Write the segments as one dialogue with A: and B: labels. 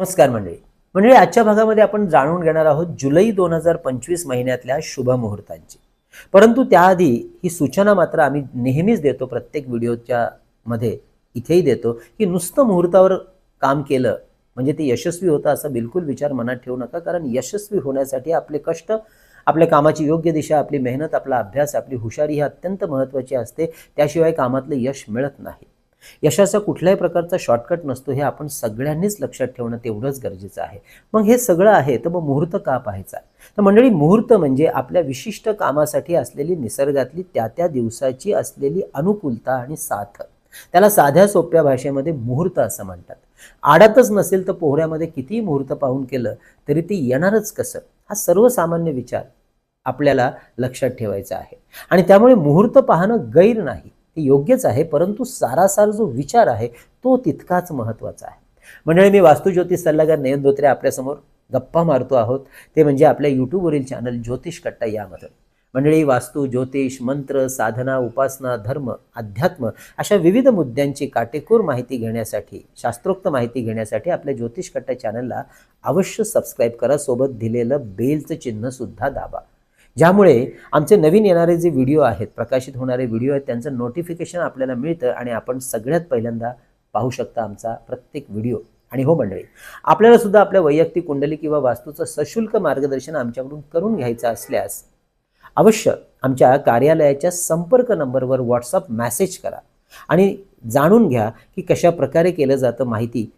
A: नमस्कार मंडळी. मंडळी आजच्या भागामध्ये आपण जाणून घेणार आहोत जुलै दोन हजार पंचवीस महिन्यातल्या शुभ मुहूर्तांची. परंतु त्याआधी ही सूचना मात्र आम्ही नेहमीच देतो प्रत्येक व्हिडिओच्या मध्ये इथेही देतो की नुसतं मुहूर्तावर काम केलं म्हणजे ते यशस्वी होतं असा बिलकुल विचार मनात ठेवू नका कारण यशस्वी होण्यासाठी आपले कष्ट आपल्या कामाची योग्य दिशा आपली मेहनत आपला अभ्यास आपली हुशारी ही अत्यंत महत्त्वाची असते. त्याशिवाय कामातलं यश मिळत नाही. यशाचा कुठल्याही प्रकारचा शॉर्टकट नसतो हे आपण सगळ्यांनीच लक्षात ठेवणं तेवढंच गरजेचं आहे. मग हे सगळं आहे तर मग मुहूर्त का पाहायचा? तर मंडळी मुहूर्त म्हणजे आपल्या विशिष्ट कामासाठी असलेली निसर्गातली त्या त्या दिवसाची असलेली अनुकूलता आणि साथ. त्याला साध्या सोप्या भाषेमध्ये मुहूर्त असं म्हणतात. आडातच नसेल तर पोहऱ्यामध्ये कितीही मुहूर्त पाहून केलं तरी ती येणारच कसं? हा सर्वसामान्य विचार आपल्याला लक्षात ठेवायचा आहे. आणि त्यामुळे मुहूर्त पाहणं गैर नाही. ते योग्यच आहे परंतु सारासार जो विचार आहे तो तितकाच महत्त्वाचा आहे. मंडळी मी वास्तुज्योतिष सल्लागार नयन धोत्रे आपल्यासमोर गप्पा मारतो आहोत. ते म्हणजे आपल्या यूट्यूबवरील चॅनल ज्योतिष कट्टा यामध्ये मंडळी वास्तू ज्योतिष मंत्र साधना उपासना धर्म अध्यात्म अशा विविध मुद्द्यांची काटेकोर माहिती घेण्यासाठी शास्त्रोक्त माहिती घेण्यासाठी आपल्या ज्योतिष कट्टा चॅनलला अवश्य सबस्क्राईब करा. सोबत दिलेलं बेलचं चिन्हसुद्धा दाबा. ज्यामुळे आमचे नवीन येणारे जे व्हिडिओ आहेत प्रकाशित होणारे व्हिडिओ आहेत त्यांचं नोटिफिकेशन आपल्याला मिळतं आणि आपण सगळ्यात पहिल्यांदा पाहू शकता आमचा प्रत्येक व्हिडिओ. आणि हो मंडळी आपल्याला सुद्धा आपल्या वैयक्तिक कुंडली किंवा वास्तूचं सशुल्क मार्गदर्शन आमच्याकडून करून घ्यायचं असल्यास अवश्य आमच्या कार्यालयाच्या संपर्क नंबरवर व्हॉट्सअप मॅसेज करा आणि जाणून घ्या की कशा प्रकारे केलं जातं माहिती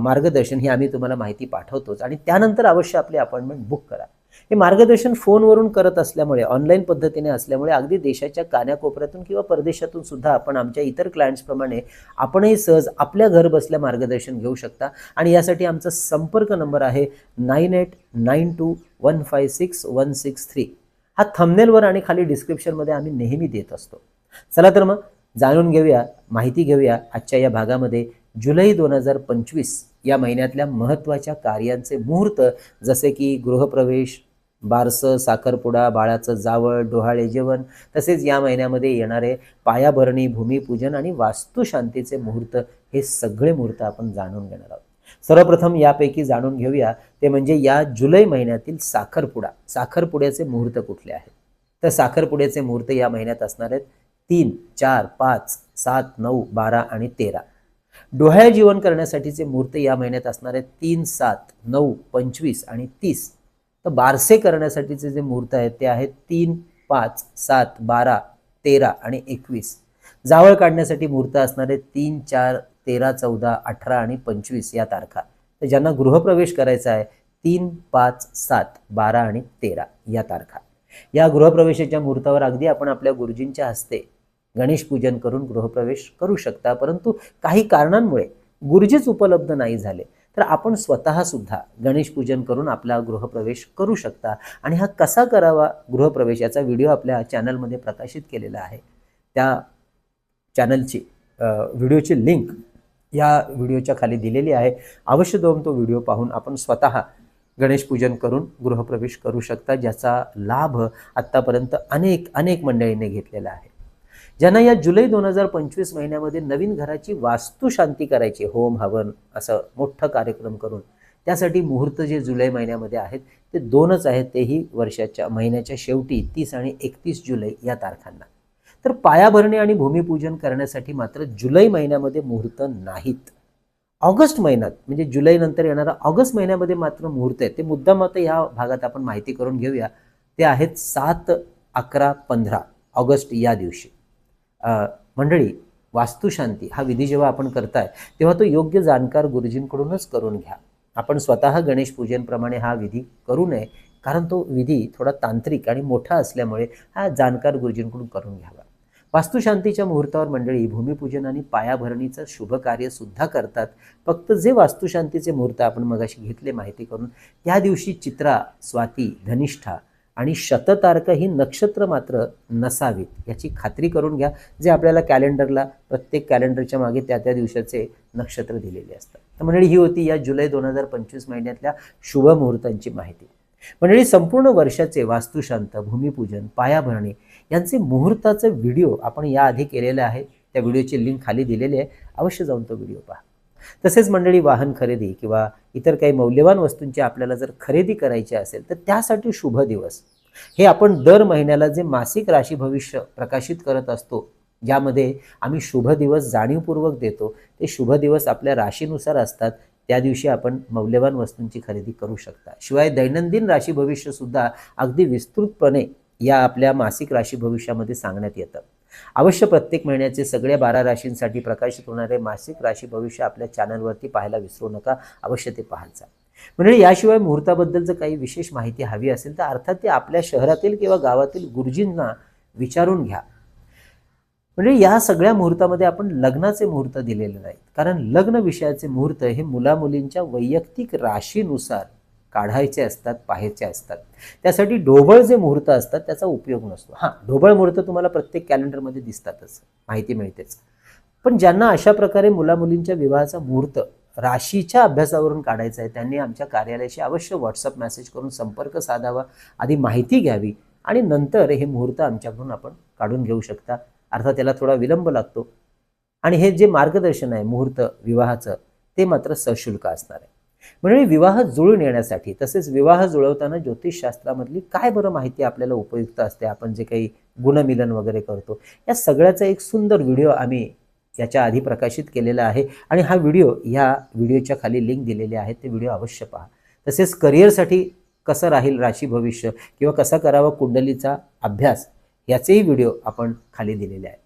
A: मार्गदर्शन हे आम्ही तुम्हाला माहिती पाठवतोच आणि त्यानंतर अवश्य आपली अपॉइंटमेंट बुक करा. हे मार्गदर्शन फोनवरून करत असल्यामुळे ऑनलाईन पद्धतीने असल्यामुळे अगदी देशाच्या कान्याकोपऱ्यातून किंवा परदेशातून सुद्धा आपण आमच्या इतर क्लायंट्सप्रमाणे आपणही सहज आपल्या घर बसल्या मार्गदर्शन घेऊ शकता. आणि यासाठी आमचा संपर्क नंबर आहे nine eight nine two one five six one six three. हा थंबनेलवर आणि खाली डिस्क्रिप्शनमध्ये आम्ही नेहमी देत असतो. चला तर मग जाणून घेऊया माहिती घेऊया आजच्या या भागामध्ये जुलै दोन हजार पंचवीस या महिन्यातल्या महत्त्वाच्या कार्यांचे मुहूर्त जसे की गृहप्रवेश बारसं साखरपुडा बाळाचं जावळ डोहाळे जेवण तसेच या महिन्यामध्ये येणारे पायाभरणी भूमिपूजन आणि वास्तुशांतीचे मुहूर्त हे सगळे मुहूर्त आपण जाणून घेणार आहोत. सर्वप्रथम यापैकी जाणून घेऊया ते म्हणजे या जुलै महिन्यातील साखरपुडा. साखरपुड्याचे मुहूर्त कुठले आहेत? तर साखरपुड्याचे मुहूर्त या महिन्यात असणार आहेत तीन चार पाच सात नऊ बारा आणि तेरा. डोहाळे जीवन करण्यासाठीचे मुहूर्त या महिन्यात असणार आहेत तीन सात नऊ पंचवीस आणि तीस. तर बारसे करण्यासाठीचे जे मुहूर्त आहेत ते आहेत तीन पाच सात बारा तेरा आणि एकवीस. जावळ काढण्यासाठी मुहूर्त असणारे तीन चार तेरा चौदा अठरा आणि पंचवीस या तारखा. तर ज्यांना गृहप्रवेश करायचा आहे तीन पाच सात बारा आणि तेरा या तारखा. या गृहप्रवेशाच्या मुहूर्तावर अगदी आपण आपल्या गुरुजींच्या हस्ते गणेश पूजन करून गृहप्रवेश करू शकता परंतु काही कारणांमुळे गुरुजीच उपलब्ध नाही झाले. तर आपण स्वतःसुद्धा गणेशपूजन गणेश पूजन करून आपला गृहप्रवेश करू शकता. आणि हा कसा करावा गृहप्रवेश याचा व्हिडिओ आपल्या चॅनलमध्ये प्रकाशित केलेला आहे. त्या चॅनलची व्हिडिओची लिंक या व्हिडिओच्या खाली दिलेली आहे. अवश्य दोन तो व्हिडिओ पाहून आपण स्वतः गणेश पूजन करून गृहप्रवेश करू शकता ज्याचा लाभ आत्तापर्यंत अनेक अनेक मंडळींनी घेतलेला आहे. ज्यांना या जुलै दोन हजार पंचवीस महिन्यामध्ये नवीन घराची वास्तुशांती करायची होम हवन असं मोठं कार्यक्रम करून त्यासाठी मुहूर्त जे जुलै महिन्यामध्ये आहेत ते दोनच आहेत तेही वर्षाच्या महिन्याच्या शेवटी तीस आणि एकतीस जुलै या तारखांना. तर पायाभरणी आणि भूमिपूजन करण्यासाठी मात्र जुलै महिन्यामध्ये मुहूर्त नाहीत. ऑगस्ट महिन्यात म्हणजे जुलै नंतर येणारा ऑगस्ट महिन्यामध्ये मात्र मुहूर्त आहे ते मुद्दाम आता या भागात आपण माहिती करून घेऊया. ते आहेत सात अकरा पंधरा ऑगस्ट या दिवशी. मंडळी वास्तुशांती हा विधी जेव्हा आपण करताय तेव्हा तो योग्य जाणकार गुरुजींकडूनच करून घ्या. आपण स्वतः गणेश पूजेंप्रमाणे हा विधी करू नये कारण तो विधी थोडा तांत्रिक आणि मोठा असल्यामुळे हा जाणकार गुरुजींकडून करून घ्यावा. वास्तुशांतीच्या मुहूर्तावर मंडळी भूमिपूजन आणि पायाभरणीचं शुभ कार्य सुद्धा करतात. फक्त जे वास्तुशांतीचे मुहूर्त आपण मगाशी घेतले माहिती करून त्या दिवशी चित्रा स्वाती धनिष्ठा आणि शततारक ही नक्षत्र मात्र नसावीत याची खात्री करून घ्या. जे आपल्याला कॅलेंडरला प्रत्येक कॅलेंडरच्या मागे त्या त्या दिवसाचे नक्षत्र दिलेले असतात. तर मंडळी ही होती या जुलै दोन हजार पंचवीस महिन्यातल्या शुभ मुहूर्तांची माहिती. मंडळी संपूर्ण वर्षाचे वास्तुशांत भूमिपूजन पायाभरणी यांचे मुहूर्ताचे व्हिडिओ आपण याआधी केलेले आहे त्या व्हिडिओची लिंक खाली दिलेली आहे. अवश्य जाऊन तो व्हिडिओ पहा. तसेच मंडळी वाहन खरेदी किंवा इतर काही मौल्यवान वस्तूंची आपल्याला जर खरेदी करायची असेल तर त्यासाठी शुभ दिवस. हे आपण दर महिन्याला जे मासिक राशी भविष्य प्रकाशित करत असतो ज्यामध्ये आम्ही शुभ दिवस जाणीवपूर्वक देतो ते शुभ दिवस आपल्या राशीनुसार असतात. त्या दिवशी आपण मौल्यवान वस्तूंची खरेदी करू शकता. शिवाय दैनंदिन राशी भविष्य सुद्धा अगदी विस्तृतपणे या आपल्या मासिक राशी भविष्यामध्ये सांगण्यात येतं. अवश्य प्रत्येक महिन्याचे सगळ्या बारा राशींसाठी प्रकाशित होणारे मासिक राशी भविष्य आपल्या चॅनलवरती पाहायला विसरू नका. अवश्य ते पाहायचा जा. म्हणजे याशिवाय मुहूर्ताबद्दल जर काही विशेष माहिती हवी असेल तर अर्थात ते आपल्या शहरातील किंवा गावातील गुरुजींना विचारून घ्या. म्हणजे या सगळ्या मुहूर्तामध्ये आपण लग्नाचे मुहूर्त दिलेले नाहीत. कारण लग्न विषयाचे मुहूर्त हे मुलामुलींच्या वैयक्तिक राशीनुसार काढायचे असतात पाहायचे असतात. त्यासाठी ढोबळ जे मुहूर्त असतात त्याचा उपयोग नसतो. हां ढोबळ मुहूर्त तुम्हाला प्रत्येक कॅलेंडरमध्ये दिसतातच. माहिती मिळतेच. पण ज्यांना अशा प्रकारे मुलामुलींच्या विवाहाचा मुहूर्त राशीच्या अभ्यासावरून काढायचा आहे त्यांनी आमच्या कार्यालयाशी अवश्य व्हॉट्सअप मेसेज करून संपर्क साधावा आधी माहिती घ्यावी आणि नंतर हे मुहूर्त आमच्याकडून आपण काढून घेऊ शकता. अर्थात त्याला थोडा विलंब लागतो. आणि हे जे मार्गदर्शन आहे मुहूर्त विवाहाचं ते मात्र सशुल्क असणार आहे. म्हणजे विवाह जुळून येण्यासाठी तसेच विवाह जुळवताना ज्योतिषशास्त्रामधली काय बरं माहिती आपल्याला उपयुक्त असते आपण जे काही गुणमिलन वगैरे करतो या सगळ्याचा एक सुंदर व्हिडिओ आम्ही याच्या आधी प्रकाशित केलेला आहे. आणि हा व्हिडिओ ह्या व्हिडिओच्या खाली लिंक दिलेली आहे ते व्हिडिओ अवश्य पहा. तसेच करिअरसाठी कसं राहील राशी भविष्य किंवा कसा करावा कुंडलीचा अभ्यास याचेही व्हिडिओ आपण खाली दिलेले आहेत.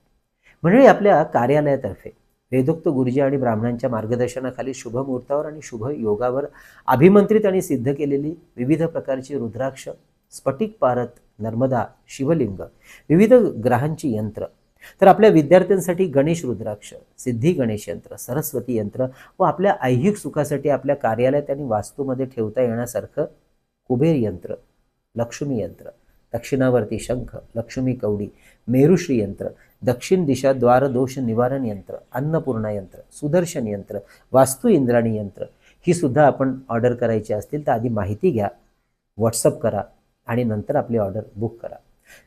A: म्हणजे आपल्या कार्यालयातर्फे वेदोक्त गुरुजी आणि ब्राह्मणांच्या मार्गदर्शनाखाली शुभ मुहूर्तावर आणि शुभ योगावर अभिमंत्रित आणि सिद्ध केलेली विविध प्रकारची रुद्राक्ष स्फटिक पारत नर्मदा शिवलिंग विविध ग्रहांची यंत्र. तर आपल्या विद्यार्थ्यांसाठी गणेश रुद्राक्ष सिद्धी गणेश यंत्र सरस्वती यंत्र व आपल्या ऐहिक सुखासाठी आपल्या कार्यालयात आणि वास्तूमध्ये ठेवता येण्यासारखं कुबेर यंत्र लक्ष्मी यंत्र दक्षिणावर्ती शंख लक्ष्मी कवडी मेरुश्री यंत्र दक्षिण दिशा द्वारदोष निवारण यंत्र अन्नपूर्णा यंत्र सुदर्शन यंत्र वास्तू इंद्राणी यंत्र ही सुद्धा आपण ऑर्डर करायची असतील तर आधी माहिती घ्या व्हॉट्सअप करा आणि नंतर आपली ऑर्डर बुक करा.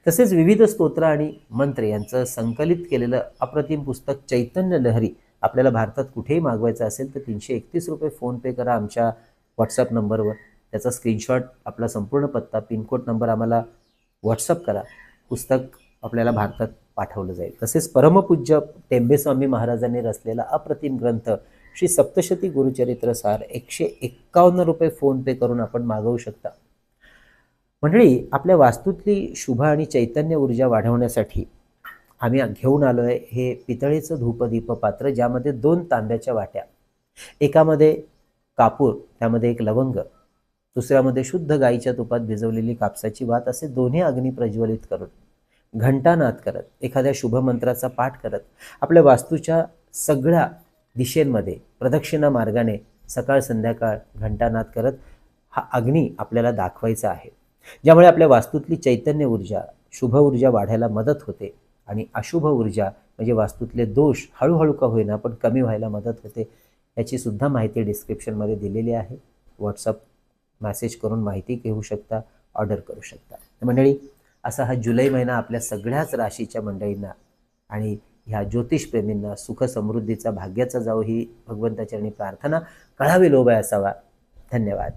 A: तसेच विविध स्तोत्र आणि मंत्र यांचं संकलित केलेलं अप्रतिम पुस्तक चैतन्य लहरी आपल्याला भारतात कुठेही मागवायचं असेल तर तीनशे एकतीस रुपये फोनपे करा आमच्या व्हॉट्सअप नंबरवर. त्याचा स्क्रीनशॉट आपला संपूर्ण पत्ता पिनकोड नंबर आम्हाला व्हॉट्सअप करा. पुस्तक आपल्याला भारतात पाठवलं जाईल. तसेच परमपूज्य टेंबेस्वामी महाराजांनी रचलेला अप्रतिम ग्रंथ श्री सप्तशती गुरुचरित्रसार एकशे एक्कावन्न रुपये फोनपे करून आपण मागवू शकता. मंडळी आपल्या वास्तूतली शुभ आणि चैतन्य ऊर्जा वाढवण्यासाठी आम्ही घेऊन आलो आहे हे पितळेचं धूपदीप पात्र ज्यामध्ये दोन तांब्याच्या वाट्या एकामध्ये कापूर त्यामध्ये एक लवंग दुसऱ्यामध्ये शुद्ध गाईच्या तुपात भिजवलेली कापसाची वात असे दोन्ही अग्नी प्रज्वलित करून घंटानाद करत एखाद्या शुभमंत्राचा पाठ करत आपल्या वास्तूच्या सगळ्या दिशेंमध्ये प्रदक्षिणा मार्गाने सकाळ संध्याकाळ घंटानाद करत हा अग्नी आपल्याला दाखवायचा आहे. ज्यामुळे आपल्या वास्तूतली चैतन्य ऊर्जा शुभ ऊर्जा वाढायला मदत होते आणि अशुभ ऊर्जा म्हणजे वास्तूतले दोष हळूहळू का होईना पण कमी व्हायला मदत होते याची सुद्धा माहिती डिस्क्रिप्शनमध्ये दिलेली आहे. व्हॉट्सअप मॅसेज करून माहिती घेऊ शकता ऑर्डर करू शकता. मंडळी असा हा जुलै महिना आपल्या सगळ्याच राशीच्या मंडळींना आणि ह्या ज्योतिषप्रेमींना सुख समृद्धीचा भाग्याचा जाऊ ही भगवंताचरणी प्रार्थना कळावी लोभ असावा धन्यवाद.